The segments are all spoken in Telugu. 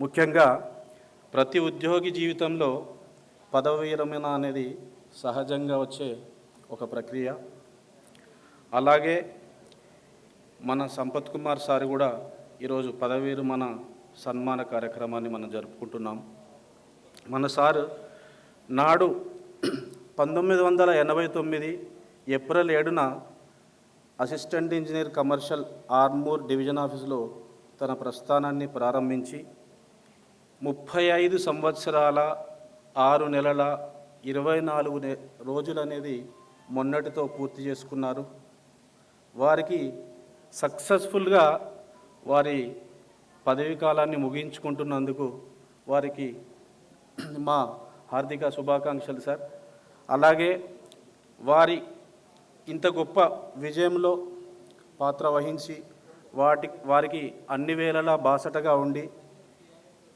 ముఖ్యంగా ప్రతి ఉద్యోగి జీవితంలో పదవి విరమణ అనేది సహజంగా వచ్చే ఒక ప్రక్రియ. అలాగే మన సంపత్ కుమార్ సార్ కూడా ఈరోజు పదవి విరమణ సన్మాన కార్యక్రమాన్ని మనం జరుపుకుంటున్నాం. మన సారు నాడు పంతొమ్మిది వందల ఎనభై తొమ్మిది ఏప్రిల్ ఏడున assistant engineer commercial Armoor division ఆఫీసులో తన ప్రస్థానాన్ని ప్రారంభించి ముప్పై ఐదు సంవత్సరాల ఆరు నెలల ఇరవై నాలుగు నె రోజులు అనేది మొన్నటితో పూర్తి చేసుకున్నారు. వారికి సక్సెస్ఫుల్గా వారి పదవీ కాలాన్ని ముగించుకుంటున్నందుకు వారికి మా హార్దిక శుభాకాంక్షలు సార్. అలాగే వారి ఇంత గొప్ప విజయంలో పాత్ర వహించి వాటి వారికి అన్ని వేళలా బాసటగా ఉండి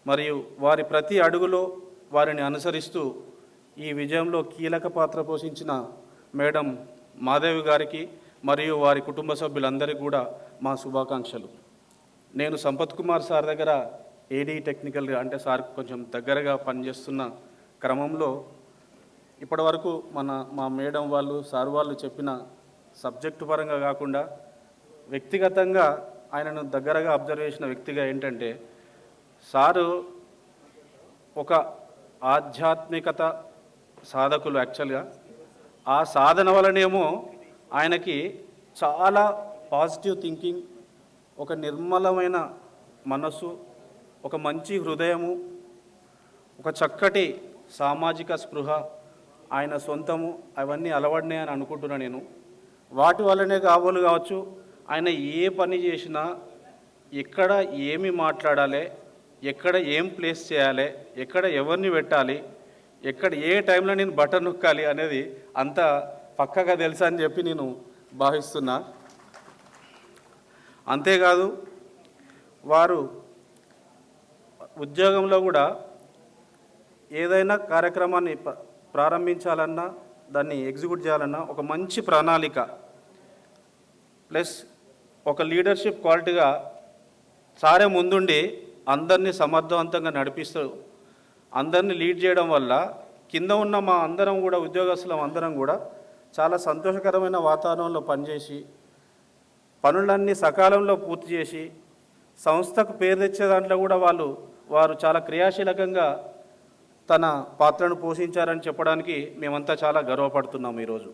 మరియు వారి ప్రతి అడుగులో వారిని అనుసరిస్తూ ఈ విజయంలో కీలక పాత్ర పోషించిన మేడం మాదేవి గారికి మరియు వారి కుటుంబ సభ్యులందరికీ కూడా మా శుభాకాంక్షలు. నేను సంపత్ కుమార్ సార్ దగ్గర ఏడీ టెక్నికల్ అంటే సార్ కొంచెం దగ్గరగా పనిచేస్తున్న క్రమంలో ఇప్పటివరకు మన మా మేడం వాళ్ళు సార్ వాళ్ళు చెప్పిన సబ్జెక్టు పరంగా కాకుండా వ్యక్తిగతంగా ఆయనను దగ్గరగా అబ్జర్వ్ చేసిన వ్యక్తిగా ఏంటంటే సారు ఒక ఆధ్యాత్మికత సాధకులు యాక్చువల్గా ఆ సాధన వలనేమో ఆయనకి చాలా పాజిటివ్ థింకింగ్ ఒక నిర్మలమైన మనస్సు ఒక మంచి హృదయము ఒక చక్కటి సామాజిక స్పృహ ఆయన సొంతము అవన్నీ అలవడినాయి అని అనుకుంటున్నాను నేను. వాటి వల్లనే కావాలి కావచ్చు ఆయన ఏ పని చేసినా ఎక్కడ ఏమి మాట్లాడాలి ఎక్కడ ఏం ప్లేస్ చేయాలి ఎక్కడ ఎవరిని పెట్టాలి ఎక్కడ ఏ టైంలో నేను బటన్ నొక్కాలి అనేది అంత పక్కగా తెలుసా అని చెప్పి నేను భావిస్తున్నా. అంతేకాదు వారు ఉద్యోగంలో కూడా ఏదైనా కార్యక్రమాన్ని ప్రారంభించాలన్నా దాన్ని ఎగ్జిక్యూట్ చేయాలన్నా ఒక మంచి ప్రణాళిక ప్లస్ ఒక లీడర్షిప్ క్వాలిటీగా సారే ముందుండి అందరినీ సమర్థవంతంగా నడిపిస్తూ అందరినీ లీడ్ చేయడం వల్ల కింద ఉన్న మా అందరం కూడా ఉద్యోగస్తులం అందరం కూడా చాలా సంతోషకరమైన వాతావరణంలో పనిచేసి పనులన్నీ సకాలంలో పూర్తి చేసి సంస్థకు పేరు తెచ్చే దాంట్లో కూడా వాళ్ళు వారు చాలా క్రియాశీలకంగా తన పాత్రను పోషించారని చెప్పడానికి మేమంతా చాలా గర్వపడుతున్నాం ఈరోజు.